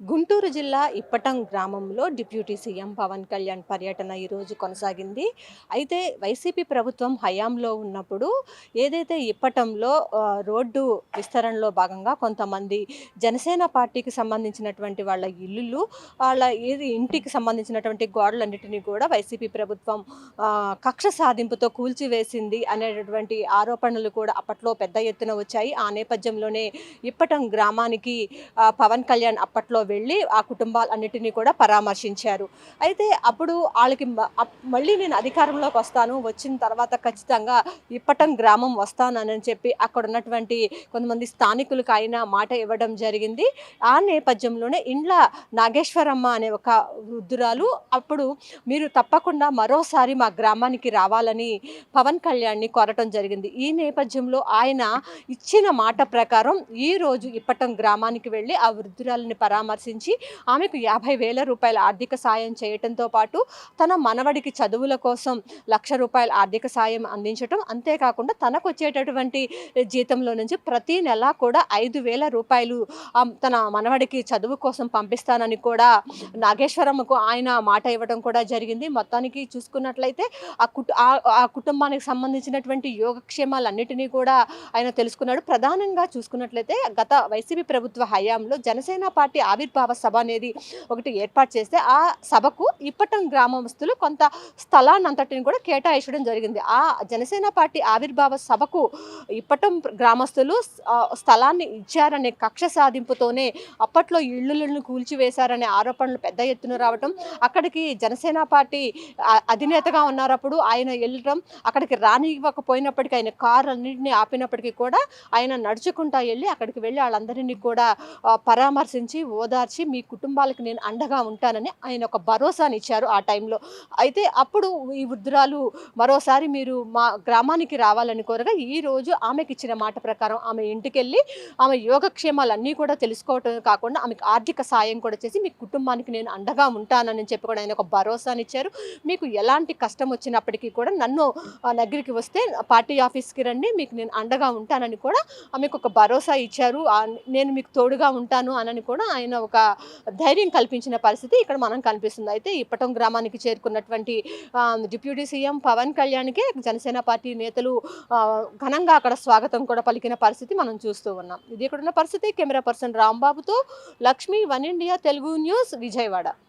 గుంటూరు జిల్లా ఇప్పటం గ్రామంలో deputy CM Pawan Kalyan పర్యటన ఈరోజు కొనసాగింది. అయితే వైసీపీ ప్రభుత్వం హయాంలో ఉన్నప్పుడు ఏదైతే ఇప్పటంలో రోడ్డు విస్తరణలో భాగంగా కొంతమంది జనసేన పార్టీకి సంబంధించినటువంటి వాళ్ళ ఇల్లులు వాళ్ళ ఏది ఇంటికి సంబంధించినటువంటి గోడలన్నింటినీ కూడా వైసీపీ ప్రభుత్వం కక్ష సాధింపుతో కూల్చివేసింది అనేటటువంటి ఆరోపణలు కూడా అప్పట్లో పెద్ద ఎత్తున వచ్చాయి. ఆ నేపథ్యంలోనే ఇప్పటం గ్రామానికి పవన్ కళ్యాణ్ అప్పట్లో వెళ్ళి ఆ కుటుంబాలన్నిటినీ కూడా పరామర్శించారు. అయితే అప్పుడు వాళ్ళకి మళ్ళీ నేను అధికారంలోకి వస్తాను వచ్చిన తర్వాత ఖచ్చితంగా ఇప్పటం గ్రామం వస్తానని చెప్పి అక్కడ ఉన్నటువంటి కొంతమంది స్థానికులకు ఆయన మాట ఇవ్వడం జరిగింది. ఆ నేపథ్యంలోనే ఇండ్ల నాగేశ్వరమ్మ అనే ఒక వృద్ధురాలు అప్పుడు మీరు తప్పకుండా మరోసారి మా గ్రామానికి రావాలని పవన్ కళ్యాణ్ని కోరటం జరిగింది. ఈ నేపథ్యంలో ఆయన ఇచ్చిన మాట ప్రకారం ఈ రోజు ఇప్పటం గ్రామానికి వెళ్ళి ఆ వృద్ధురాలని వృద్ధురాలిని పరామర్శించి ఆమెకు యాభై వేల రూపాయల ఆర్థిక సాయం చేయటంతో పాటు తన మనవడికి చదువుల కోసం లక్ష రూపాయల ఆర్థిక సాయం అందించటం. అంతేకాకుండా తనకు వచ్చేటటువంటి జీతంలో నుంచి ప్రతి నెల కూడా ఐదు వేల రూపాయలు తన మనవడికి చదువు కోసం పంపిస్తానని కూడా నాగేశ్వరమ్మకు ఆయన మాట ఇవ్వడం కూడా జరిగింది. మొత్తానికి చూసుకున్నట్లయితే ఆ కుటు ఆ- ఆ కుటుంబానికి సంబంధించినటువంటి యోగక్షేమాలన్నిటినీ కూడా ఆయన తెలుసుకున్నాడు. ప్రధానంగా చూసుకున్నట్లయితే గత వైసీపీ ప్రభుత్వ హయాంలో జనసేన పార్టీ ఆవిర్భావ సభ అనేది ఒకటి ఏర్పాటు చేస్తే ఆ సభకు ఇప్పటం గ్రామస్తులు కొంత స్థలాన్ని అంతటిని కూడా కేటాయించడం జరిగింది. ఆ జనసేన పార్టీ ఆవిర్భావ సభకు ఇప్పటం గ్రామస్తులు స్థలాన్ని ఇచ్చారనే కక్ష సాధింపుతోనే అప్పట్లో ఇళ్ళులను కూల్చివేశారనే ఆరోపణలు పెద్ద ఎత్తున రావటం అక్కడికి జనసేన పార్టీ అధినేతగా ఉన్నారప్పుడు ఆయన వెళ్ళడం అక్కడికి రానివ్వకపోయినప్పటికీ ఆయన కారు అన్నింటినీ ఆపినప్పటికీ కూడా ఆయన నడుచుకుంటా వెళ్ళి అక్కడికి వెళ్ళి వాళ్ళందరినీ కూడా పరామర్శించి పరామర్శించి ఓదార్చి మీ కుటుంబాలకు నేను అండగా ఉంటానని ఆయన ఒక భరోసాని ఇచ్చారు ఆ టైంలో. అయితే అప్పుడు ఈ వృద్ధురాలు మరోసారి మీరు మా గ్రామానికి రావాలని కోరగా ఈ రోజు ఆమెకి ఇచ్చిన మాట ప్రకారం ఆమె ఇంటికి వెళ్ళి ఆమె యోగక్షేమాలన్నీ కూడా తెలుసుకోవటం కాకుండా ఆమెకు ఆర్థిక సాయం కూడా చేసి మీ కుటుంబానికి నేను అండగా ఉంటానని చెప్పి కూడా ఆయన ఒక భరోసాని ఇచ్చారు మీకు ఎలాంటి కష్టం వచ్చినప్పటికీ కూడా నన్ను దగ్గరికి వస్తే పార్టీ ఆఫీస్కి రండి మీకు నేను అండగా ఉంటానని కూడా ఆమెకు ఒక భరోసా ఇచ్చారు. నేను మీకు తోడుగా ఉంటాను అనని కూడా ఆయన ఒక ధైర్యం కల్పించిన పరిస్థితి ఇక్కడ మనం కనిపిస్తుంది. అయితే ఇప్పటం గ్రామానికి చేరుకున్నటువంటి డిప్యూటీ సీఎం పవన్ కళ్యాణ్కే జనసేన పార్టీ నేతలు ఘనంగా అక్కడ స్వాగతం కూడా పలికిన పరిస్థితి మనం చూస్తూ ఉన్నాం. ఇది ఇక్కడ ఉన్న పరిస్థితి? Camera person రాంబాబుతో Lakshmi one India Telugu news Vijayawada.